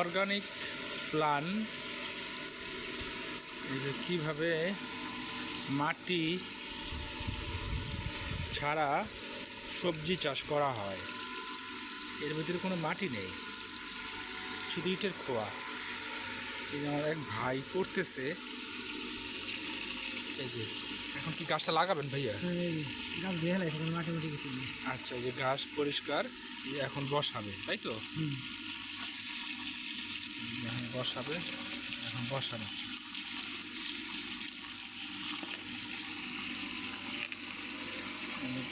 Organic plan এই যে কীভাবে মাটি ছাড়া সবজি চাষ করা হয় এর ভিতরে কোনো মাটি নেই শুধু ইটের খোয়া। এই যে আমার এক ভাই করতেছে। এই যে এখন কি গাছটা লাগাবেন ভাইয়া? গাছ দিয়ে মাটি মাটি কিছু আচ্ছা এই যে ঘাস পরিষ্কার এখন বসাবে তাই তো? এখন বসাবে, এখন বসানো।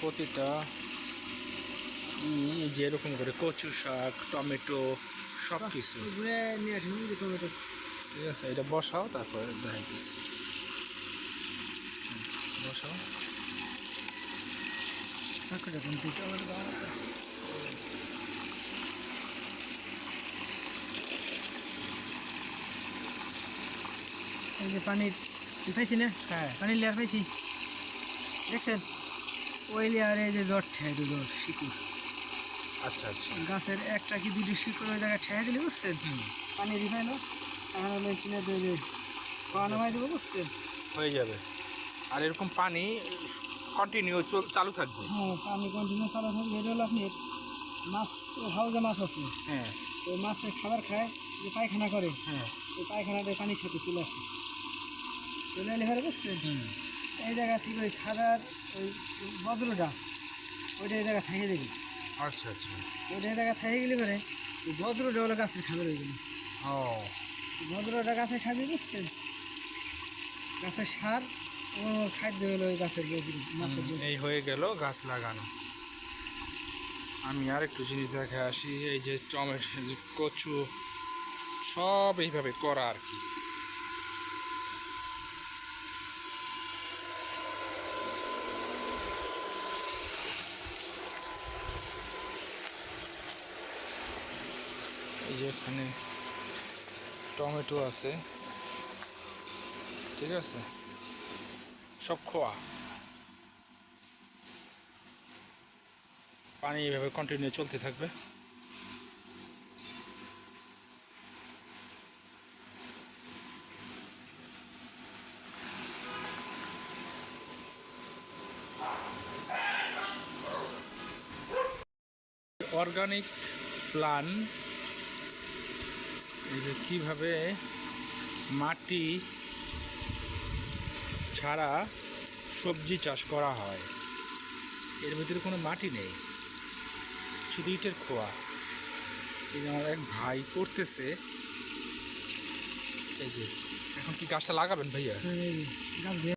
প্রতিটা ই এই যে এরকম করে কচু শাক, টমেটো সব কিছু ঠিক আছে, এটা বসাও, তারপরে দেখাইতেছি। বসাও। এই যে পানির পাইছি না হ্যাঁ। পানির লেয়ার পাইছি দেখছেন ওই লেয়ারে যে জট ঠেয়ে দিল শিকুড়। আচ্ছা আচ্ছা। গাছের একটা কি দুটি শিকড় ওই জায়গায় ঠেয়ে দিলে বুঝছেন? পানি রিফাইলো এখন চিনে দেবে বুঝছেন? হয়ে যাবে। আর এরকম পানি কন্টিনিউ চালু থাকবে? হ্যাঁ পানি কন্টিনিউ চালু থাকবে এটা হলো আপনার মাছ হাউজে মাছ আছে। হ্যাঁ। ওই মাছের খাবার খায় যে পায়খানা করে হ্যাঁ। ওই পায়খানাটা পানির সাথে চলে আসে। চলে এলে ফেলে বুঝছেন? এই জায়গা থেকে ওই খাবার ওই বজ্রটা ওইটা এই জায়গা থেকে দেবে। আচ্ছা আচ্ছা। ওইটা এই জায়গা থেকে গেলে পরে বজ্রটা হলো গাছের খাবার হয়ে গেল ও। বজ্রটা গাছে খাবে বুঝছেন? গাছের সার ও খাদ্য হলো গাছের এই হয়ে গেল গাছ লাগানো। আমি আর একটু জিনিস দেখে আসি, এই যে টমেটো যে কচু, সব এইভাবে করা আর কি। এই যে এখানে টমেটো আছে, ঠিক আছে? সব খোয়া। পানি এভাবে কন্টিনিউ চলতে থাকবে। অর্গানিক প্লান কীভাবে মাটি ছাড়া সবজি চাষ করা হয়, এর ভিতরে কোনো মাটি নেই। শুধু ইটের খোয়া। এই যে আমার এক ভাই করতেছে। এই যে এখন কি গাছটা লাগাবেন ভাইয়া? এই গাছ দিয়ে